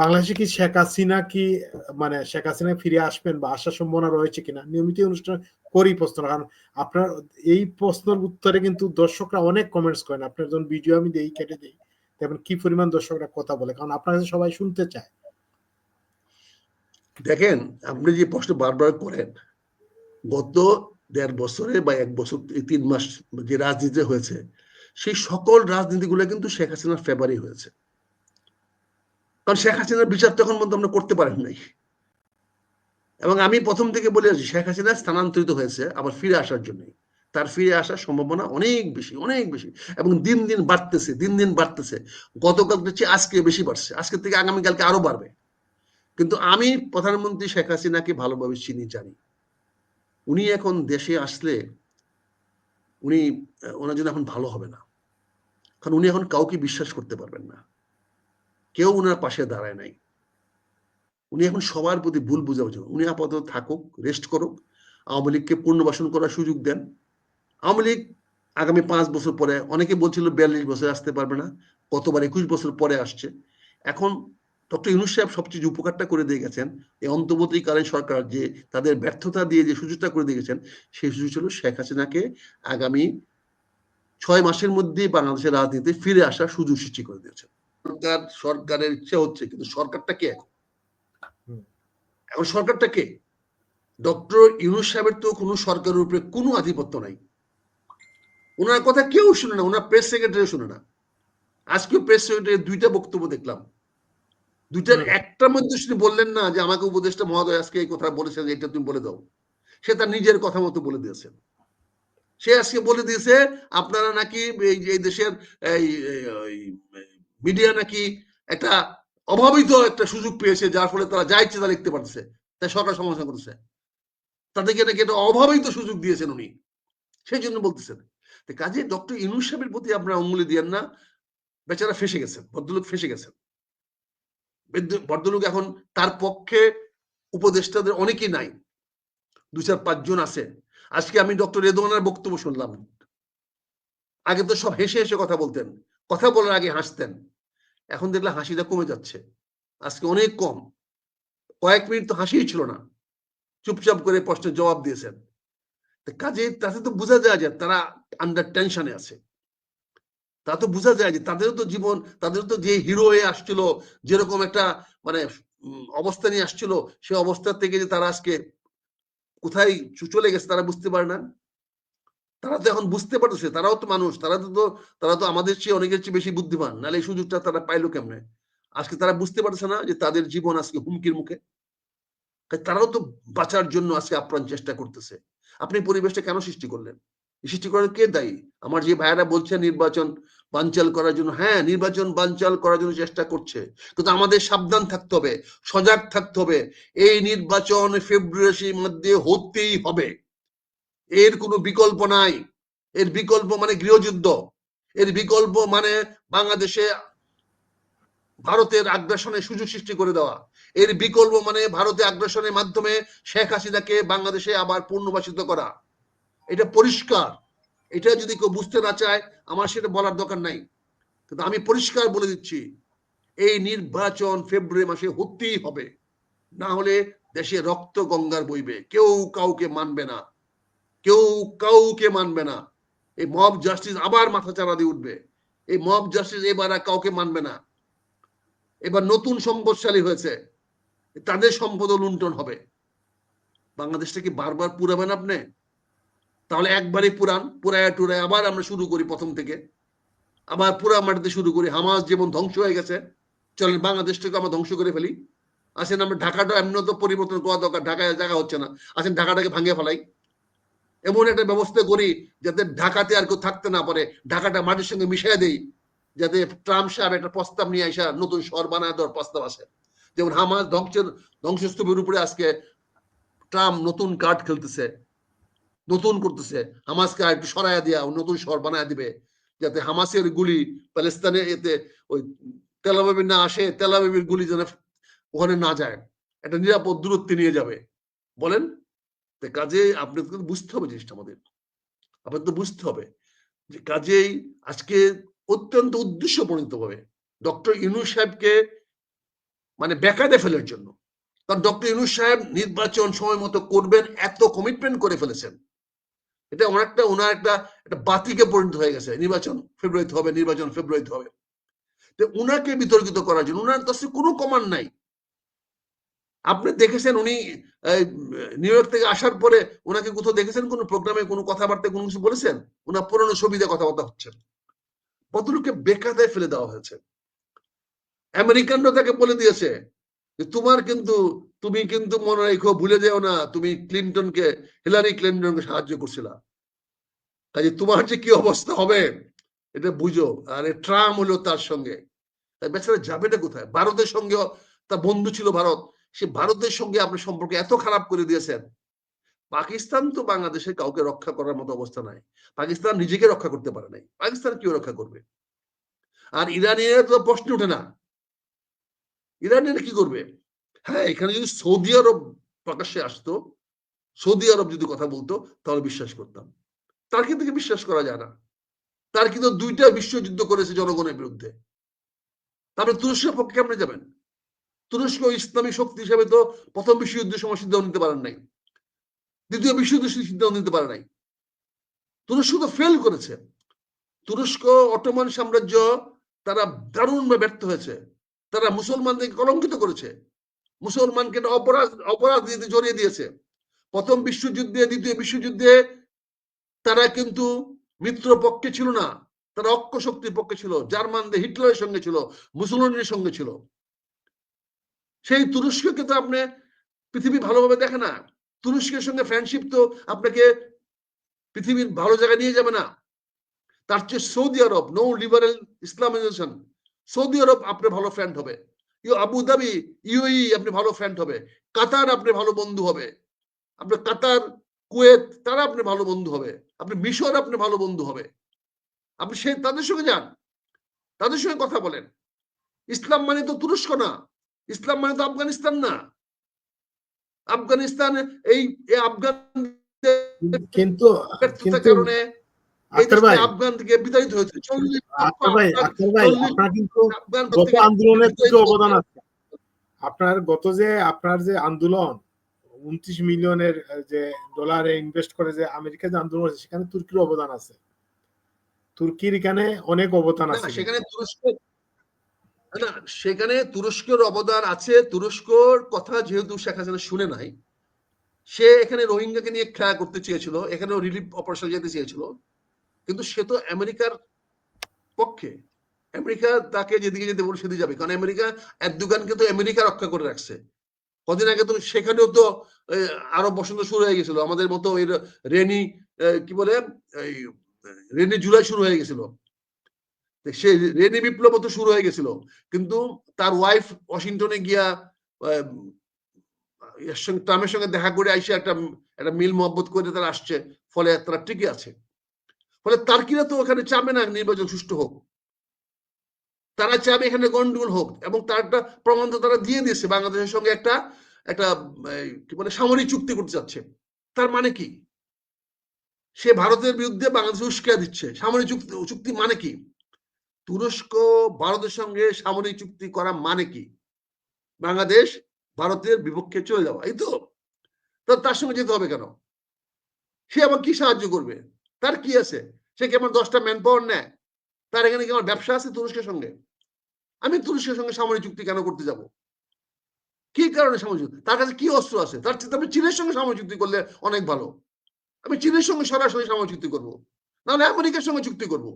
বাংলাদেশে কি শেখ হাসিনা কি মানে শেখ হাসিনা ফিরে আসবেন বা আসার সম্ভাবনা রয়েছে কিনা? নিয়মিত অনুষ্ঠান করি প্রশ্ন, কারণ আপনার এই প্রশ্নের উত্তরে কিন্তু দর্শকরা অনেক কমেন্টস করেন। আপনার যখন ভিডিও আমি দেই, কেটে দিই, দেখবেন কি পরিমাণ দর্শকরা কথা বলে, কারণ আপনার কাছে সবাই শুনতে চায়। দেখেন, আপনি যে প্রশ্ন বারবার করেন, গত দেড় বছরে বা এক বছর তিন মাস যে রাজনীতি হয়েছে, সেই সকল রাজনীতিগুলো কিন্তু শেখ হাসিনার ফেভারি হয়েছে। কারণ শেখ হাসিনার বিচার তখন পর্যন্ত আমরা করতে পারেন নাই। এবং আমি প্রথম থেকে বলে আছি শেখ হাসিনা স্থানান্তরিত হয়েছে আবার ফিরে আসার জন্য। তার ফিরে আসার সম্ভাবনা অনেক বেশি অনেক বেশি। এবং দিন দিন বাড়তেছে, দিন দিন বাড়তেছে। গতকাল চেয়ে আজকে বেশি বাড়ছে, আজকে থেকে আগামীকালকে আরও বাড়বে। কিন্তু আমি প্রধানমন্ত্রী শেখ হাসিনাকে ভালোভাবে চিনি, জানি। উনি এখন দেশে আসলে উনি ওনার জন্য এখন ভালো হবে না। কারণ উনি এখন কাউকে বিশ্বাস করতে পারবেন না। কেউ উনার পাশে দাঁড়ায় নাই। উনি এখন সবার প্রতি ভুল বুঝাবুঝি উনি আপাতত থাকুক রেস্ট করুক, আওয়ামী লীগকে পুনর্বাসন করার সুযোগ দেন। আওয়ামী লীগ আগামী পাঁচ বছর পরে, অনেকে বলছিল বিয়াল্লিশ বছর আসতে পারবে না কতবার একুশ বছর পরে আসছে। এখন ডক্টর ইউনুস সাহেব সবচেয়ে উপকারটা করে দিয়ে গেছেন, এই অন্তর্বর্তীকালীন সরকার যে তাদের ব্যর্থতা দিয়ে যে সুযোগটা করে দিয়ে গেছেন, সেই সুযোগ ছিল শেখ হাসিনাকে আগামী ছয় মাসের মধ্যে বাংলাদেশের রাজনীতিতে ফিরে আসার সুযোগ সৃষ্টি করে দিয়েছেন। সরকার সরকারের ইচ্ছা হচ্ছে কিন্তু সরকারটা কে এখন? এখন সরকারটা কে? ডক্টর ইউনুস সাহেবের তো কোনো সরকারের উপরে কোনো আধিপত্য নাই। ওনার কথা কেউ শুনে না ওনার প্রেস সেক্রেটারি শুনে না। আজকেও প্রেস সেক্রেটারি দুইটা বক্তব্য দেখলাম। দুইটার একটার মধ্যে শুনে বললেন না যে আমাকে উপদেশটা মহোদয় আজকে এই কথা বলেছেন এটা তুমি বলে দাও। সে তার নিজের কথা মতো বলে দিয়েছেন সে আজকে বলে দিয়েছে আপনারা নাকি এই দেশের এই মিডিয়া নাকি একটা অভাবিত একটা সুযোগ পেয়েছে, যার ফলে তারা যা ইচ্ছে তা লিখতে পারছে তাই সরকার সমালোচনা করছে তাদেরকে নাকি একটা অভাবিত সুযোগ দিয়েছেন উনি। সেই জন্য বলতেছেন। কাজে ডক্টর ইনুস সাহেবের প্রতি আপনারা অঙ্গুলি দিয়েন না, বেচারা ফেসে গেছেন, ভদ্রলোক ফেসে গেছেন। ভদ্রলোক এখন তার পক্ষে উপদেষ্টাদের অনেকেই নাই। দু চার পাঁচজন আছে আজকে আমি ডক্টর রেদওয়ানার বক্তব্য শুনলাম। আগে তো সব হেসে হেসে কথা বলতেন। কথা বলার আগে হাসতেন। এখন দেখলে হাসিটা কমে যাচ্ছে। আজকে অনেক কম। কয়েক মিনিট তো হাসিই ছিল না। চুপচাপ করে প্রশ্নের জবাব দিয়েছেন। কাজে তাতে তো বোঝা যায় যে তারা আন্ডার টেনশনে আছে। তা তো বোঝা যায় যে তাদেরও তো জীবন তাদের তো যে হিরো হয়ে আসছিল, যেরকম একটা মানে অবস্থা নিয়ে আসছিল, সে অবস্থা থেকে যে তারা আজকে কোথায় চলে গেছে তারা বুঝতে পারে না। তারা তো এখন বুঝতে পারতেছে, তারাও তো মানুষ, তারা তো তারা তো আমাদের চেয়ে অনেকের চেয়ে বেশি বুদ্ধিমান। নাহলে এই সুযোগটা তারা পাইলো কেমনে? আজকে তারা বুঝতে পারছে না যে তাদের জীবন আজকে হুমকির মুখে। তারাও তো বাঁচার জন্য আজকে আপ্রাণ চেষ্টা করতেছে। আপনি পরিবেশটা কেন সৃষ্টি করলেন? সৃষ্টি করার কে দায়ী? আমার যে ভাইয়েরা বলছে নির্বাচন বানচাল করার জন্য হ্যাঁ নির্বাচন বানচাল করার জন্য চেষ্টা করছে। কিন্তু আমাদের সাবধান থাকতে হবে, সজাগ থাকতে হবে। এই নির্বাচন ফেব্রুয়ারির মধ্যে হতেই হবে। এর কোনো বিকল্প নাই। এর বিকল্প মানে গৃহযুদ্ধ। এর বিকল্প মানে বাংলাদেশে ভারতের আগ্রাসনের সুযোগ সৃষ্টি করে দেওয়া। এর বিকল্প মানে ভারতের আগ্রাসনের মাধ্যমে শেখ হাসিনাকে বাংলাদেশে আবার পুনর্বাসিত করা। এটা পরিষ্কার। এটা যদি কেউ বুঝতে না চায়, আমার সেটা বলার দরকার নাই। কিন্তু আমি পরিষ্কার বলে দিচ্ছি, এই নির্বাচন ফেব্রুয়ারি মাসে হতেই হবে। না হলে দেশে রক্ত গঙ্গার বইবে। কেউ কাউকে মানবে না। কেউ কাউকে মানবে না। এই মব জাস্টিস আবার মাথা চারা দিয়ে উঠবে। এই মব জাস্টিস এবার আর কাউকে মানবে না। এবার নতুন সম্পদশালী হয়েছে। তাদের সম্পদ লুণ্ঠন হবে। বাংলাদেশটা কি বারবার পুরাবেন আপনি? তাহলে একবারই পুরান, পুরায় টুরায় আবার আমরা শুরু করি প্রথম থেকে। আবার পুরা মাটিতে শুরু করি। হামাস যেমন ধ্বংস হয়ে গেছে। চলেন বাংলাদেশটাকে আমরা ধ্বংস করে ফেলি। আসেন আমরা ঢাকাটা এমন তো পরিবর্তন করা দরকার। ঢাকায় জায়গা হচ্ছে না। আসেন ঢাকাটাকে ভাঙিয়ে ফেলাই। এমন একটা ব্যবস্থা করি যাতে ঢাকাতে আর কেউ থাকতে না পারে। ঢাকাটা মাটির সঙ্গে মিশিয়ে দেই, যাতে ট্রাম্প সাহেব একটা প্রস্তাব নিয়ে আসা নতুন শহর বানায় দেওয়ার প্রস্তাব আসে। যেমন হামাস ধ্বংসের ধ্বংসস্তূপের উপরে আজকে ট্রাম্প নতুন কার্ড খেলতেছে, নতুন করতেছে। হামাসকে একটু সরাইয়া দেওয়া নতুন শহর বানায় দিবে, যাতে হামাসের গুলি প্যালেস্তানে এতে ওই তেলাবাবির না আসে তেলাবাবির গুলি যেন ওখানে না যায়। একটা নিরাপদ দূরত্বে নিয়ে যাবে। বলেন? কাজে আপনাদের তো বুঝতে হবে জিনিসটা আমাদের। আপনাদের তো বুঝতে হবে যে কাজেই আজকে অত্যন্ত উদ্দেশ্য প্রণীত ভাবে ডক্টর ইনু সাহেবকে মানে বেকায়দে ফেলার জন্য। কারণ ডক্টর ইউনুস সাহেব নির্বাচন সময় মতো করবেন, এত কমিটমেন্ট করে ফেলেছেন। এটা ওনার একটা ওনার একটা একটা বাতিকে পরিণত হয়ে গেছে। নির্বাচন ফেব্রুয়ারিতে হবে, নির্বাচন ফেব্রুয়ারিতে হবে। তো উনাকে বিতর্কিত করার জন্য, উনার কাছে কোনো কমান্ড নাই। আপনি দেখেছেন উনি নিউ ইয়র্ক থেকে আসার পরে ওনাকে কোথাও দেখেছেন? কোনো প্রোগ্রামে কোনো কথাবার্তায় কোনো কিছু বলেছেন? ওনার পুরনো ছবিতে কথাবার্তা হচ্ছেন কতটুকু বেকাদায় ফেলে দেওয়া হয়েছে। আমেরিকানরা তাকে বলে দিয়েছে যে, তোমার কিন্তু, তুমি কিন্তু মনে রেখো, ভুলে যেও না, তুমি ক্লিনটনকে, হিলারি ক্লিনটনকে সাহায্য করছিলা। কাজে তোমার যে কি অবস্থা হবে, এটা বুঝো। আর ট্রাম হলো তার সঙ্গে। বেচারা যাবেটা কোথায়? ভারতের সঙ্গেও তার বন্ধু ছিল ভারত। সে ভারতের সঙ্গে আপনার সম্পর্ক এত খারাপ করে দিয়েছেন। পাকিস্তান তো বাংলাদেশের কাউকে রক্ষা করার মতো অবস্থা নাই। পাকিস্তান নিজেকে রক্ষা করতে পারে নাই। পাকিস্তান কেউ রক্ষা করবে? আর ইরানিরা তো প্রশ্ন ওঠে না। ইরানিরা কি করবে? হ্যাঁ এখানে যদি সৌদি আরব প্রকাশ্যে আসতো, সৌদি আরব যদি কথা বলতো, তাহলে বিশ্বাস করতাম। তার কিন্তু বিশ্বাস করা যায় না? তার কিন্তু দুইটা বিশ্বযুদ্ধ করেছে জনগণের বিরুদ্ধে। তারপরে তুরস্কের পক্ষে কেমনে যাবেন? তুরস্ক ইসলামী শক্তি হিসেবে তো প্রথম বিশ্বযুদ্ধের সময় সিদ্ধান্ত নিতে পারেন নাই। দ্বিতীয় বিশ্বযুদ্ধের সিদ্ধান্ত নিতে পারে নাই। তুরস্ক তো ফেল করেছে। তুরস্ক, অটোমান সাম্রাজ্য তারা দারুণভাবে ব্যর্থ হয়েছে। তারা মুসলমানদেরকে কলঙ্কিত করেছে। মুসলমানকে অপরাধ অপরাধ দিতে জড়িয়ে দিয়েছে। প্রথম বিশ্বযুদ্ধে, দ্বিতীয় বিশ্বযুদ্ধে তারা কিন্তু মিত্র পক্ষে ছিল না। তারা অক্ষ শক্তির পক্ষে ছিল। জার্মানদের হিটলারের সঙ্গে ছিল। মুসলমানের সঙ্গে ছিল। সেই তুরস্ককে তো আপনি পৃথিবী ভালোভাবে দেখে না। তুরস্কের সঙ্গে ফ্রেন্ডশিপ তো আপনাকে পৃথিবীর ভালো জায়গায় নিয়ে যাবে না। তার চেয়ে Saudi Arab no liberal Islamization Saudi Arab আপনার ভালো ফ্রেন্ড হবে। ইউ আবু ধাবি ইউই আপনি ভালো ফ্রেন্ড হবে। কাতার আপনি ভালো বন্ধু হবে। আপনার কাতার, কুয়েত, তারা আপনি ভালো বন্ধু হবে। আপনি মিশর আপনি ভালো বন্ধু হবে। আপনি সে তাদের সঙ্গে যান। তাদের সঙ্গে কথা বলেন। ইসলাম মানে তো তুরস্ক না। ইসলাম মানে তো আফগানিস্তান না। আফগানিস্তান এই আফগান কিন্তু কারণে আফগান থেকে বিতাড়িত হয়েছে। আন্দোলনের অবদান আছে। আপনার গত যে আপনার যে আন্দোলন উনত্রিশ মিলিয়নের যে ডলারে ইনভেস্ট করে যে আমেরিকা যে আন্দোলন হয়েছে সেখানে তুর্কির অবদান আছে। তুর্কির এখানে অনেক অবদান আছে। সেখানে তুরস্ক না, সেখানে তুরস্কের অবদান আছে। তুরস্কর কথা যেহেতু শেখ হাসিনা শুনে নাই, সে এখানে রোহিঙ্গাকে নিয়ে খেলা করতে চেয়েছিল, এখানেও রিলিফ অপারেশন যেতে চেয়েছিল। কিন্তু সে তো আমেরিকার পক্ষে। আমেরিকা তাকে যেদিকে যেতে বলে সেদিকে যাবে। কারণ আমেরিকা এরদোগানকে তো আমেরিকা রক্ষা করে রাখছে। কদিন আগে তো সেখানেও তো আরব বসন্ত শুরু হয়ে গেছিল। আমাদের মতো ওই রেনি কি বলে রেনি জুলাই শুরু হয়ে গেছিল। সে রেনি বিপ্লব তো শুরু হয়ে গেছিল। কিন্তু তার ওয়াইফ ওয়াশিংটনে গিয়া ট্রাম্পের সঙ্গে দেখা করে আইসে একটা একটা মিল মহব্বত করে তারা আসছে। ফলে তারা টিকে আছে। ফলে তার্কিরা তো ওখানে চাবে না নির্বাচন সুষ্ঠু হোক। তারা চাবে এখানে গন্ডগোল হোক এবং তার একটা প্রমাণ তো তারা দিয়ে দিয়েছে। বাংলাদেশের সঙ্গে একটা একটা কি বলে, সামরিক চুক্তি করতে যাচ্ছে তার মানে কি? সে ভারতের বিরুদ্ধে বাংলাদেশ উস্কে দিচ্ছে। সামরিক চুক্তি চুক্তি মানে কি? তুরস্ক ভারতের সঙ্গে সামরিক চুক্তি করা মানে কি? বাংলাদেশ ভারতের বিপক্ষে চলে যাওয়া, এই তো? তার সঙ্গে যেতে হবে কেন? সে আমার কি সাহায্য করবে? তার কি আছে? সে কি আমার দশটা ম্যান পাওয়ার নেয়? তার এখানে কি আমার ব্যবসা আছে তুরস্কের সঙ্গে? আমি তুরস্কের সঙ্গে সামরিক চুক্তি কেন করতে যাব? কি কারণে সামরিক চুক্তি? তার কাছে কি অস্ত্র আছে? তার আমি চীনের সঙ্গে সামরিক চুক্তি করলে অনেক ভালো। আমি চীনের সঙ্গে সরাসরি সামরিক চুক্তি করব। নাহলে আমেরিকার সঙ্গে চুক্তি করব।